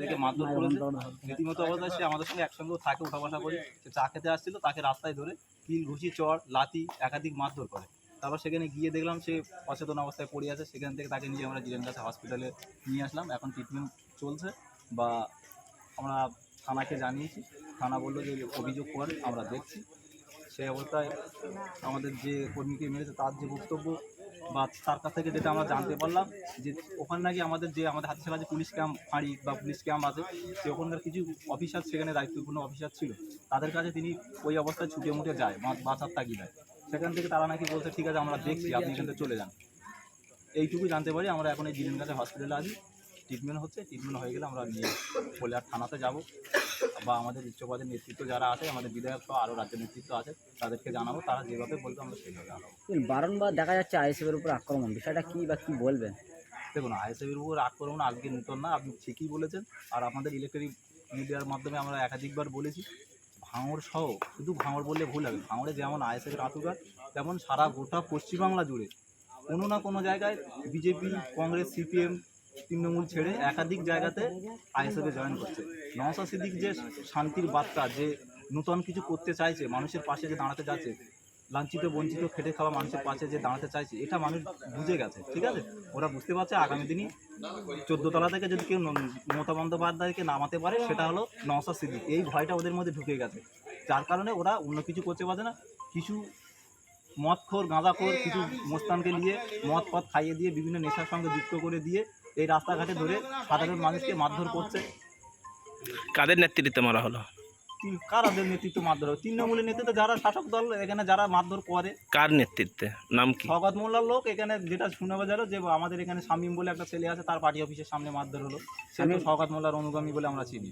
ছেলেকে মারধর করেছে। রীতিমতো অবস্থায় সে আমাদের সঙ্গে একসঙ্গেও থাকে উঠা বসা করে। সে চা খেতে আসছিল তাকে রাস্তায় ধরে কিল ঘুষি চড় লাতি একাধিক মারধর করে। তারপর সেখানে গিয়ে দেখলাম সে অচেতন অবস্থায় পড়ে আছে। সেখান থেকে তাকে নিয়ে আমরা জিরেন কাছে হসপিটালে নিয়ে আসলাম। এখন ট্রিটমেন্ট চলছে বা আমরা থানাকে জানিয়েছি। থানা বলল যে অভিযোগ করেন আমরা দেখছি। সেই অবস্থায় আমাদের যে কর্মীকে মেরেছে তার যে বক্তব্য বা তার কাছ থেকে যেটা আমরা জানতে পারলাম যে ওখানে নাকি আমাদের যে আমাদের হাতে যে পুলিশ ক্যাম্প, ফাঁড়ি বা পুলিশ ক্যাম্প আছে সে ওখানকার কিছু অফিসার, সেখানে দায়িত্বপূর্ণ অফিসার ছিল। তাদের কাছে তিনি ওই অবস্থায় ছুটে মুটে যায় বাঁচার তাগিদায় সেখান থেকে তারা নাকি বলছে, ঠিক আছে, আমরা দেখছি, আপনি এখান চলে যান। এইটুকু জানতে পারি, আমরা এখন এই জিরেন কাছে হসপিটালে আছি। ট্রিটমেন্ট হচ্ছে ট্রিটমেন্ট হয়ে গেলে আমরা নিয়ে আর থানাতে যাব। বা আমাদের উচ্চপদের নেতৃত্ব যারা আছে আমাদের বিধায়ক সহ আরও রাজ্য নেতৃত্ব আছে তাদেরকে জানাব তারা যেভাবে বলবে আমরা সেইভাবে জানাব। বারংবার দেখা যাচ্ছে আইএসএফের উপর আক্রমণ বিষয়টা কী বা কী বলবেন? দেখুন আইএসএফের উপর আক্রমণ আজকে নতুন না আপনি ঠিকই বলেছেন। আর আমাদের ইলেকট্রিক মিডিয়ার মাধ্যমে আমরা একাধিকবার বলেছি ভাঙড় সহ শুধু ভাঙড় বললে ভুল হবে ভাঙড়ে যেমন আইএসএফের আতুকার তেমন সারা গোটা পশ্চিমবাংলা জুড়ে কোনো না কোনো জায়গায় বিজেপি কংগ্রেস সিপিএম তৃণমূল ছেড়ে একাধিক জায়গাতে আইএসএফে জয়েন করছে। নওশা সিদ্দিক যে শান্তির বার্তা, যে নূতন কিছু করতে চাইছে, মানুষের পাশে যে দাঁড়াতে যাচ্ছে, লাঞ্ছিত, বঞ্চিত, খেটে খাওয়া মানুষের পাশে যে দাঁড়াতে চাইছে, এটা মানুষ বুঝে গেছে, ঠিক আছে? ওরা বুঝতে পারছে, আগামী দিনই চোদ্দ তলা থেকে যদি কেউ মমতা বন্দ্যোপাধ্যায়কে নামাতে পারে, সেটা হলো নওশা সিদ্দিক। এই ভয়টা ওদের মধ্যে ঢুকে গেছে। যার কারণে ওরা অন্য কিছু করতে পারছে না। কিছু মদখোর গাঁজাখোর কিছু মোস্তানকে নিয়ে মদ পথ খাইয়ে দিয়ে বিভিন্ন নেশার সঙ্গে যুক্ত করে দিয়ে এই রাস্তাঘাটে ধরে সাধারণ মানুষকে মারধর করছে। কাদের নেতৃত্বে মারা হলো? কারাদের নেতৃত্ব মারধর তৃণমূলের নেতৃত্বে যারা শাসক দল এখানে যারা মারধর করে। কার নেতৃত্বে? নাম কি? সগাত মোল্লার লোক এখানে যেটা শুনে গেল যে আমাদের এখানে শামীম বলে একটা ছেলে আছে তার পার্টি অফিসের সামনে মারধর হলো। সে তো সগাত মোল্লার অনুগামী বলে আমরা চিনি।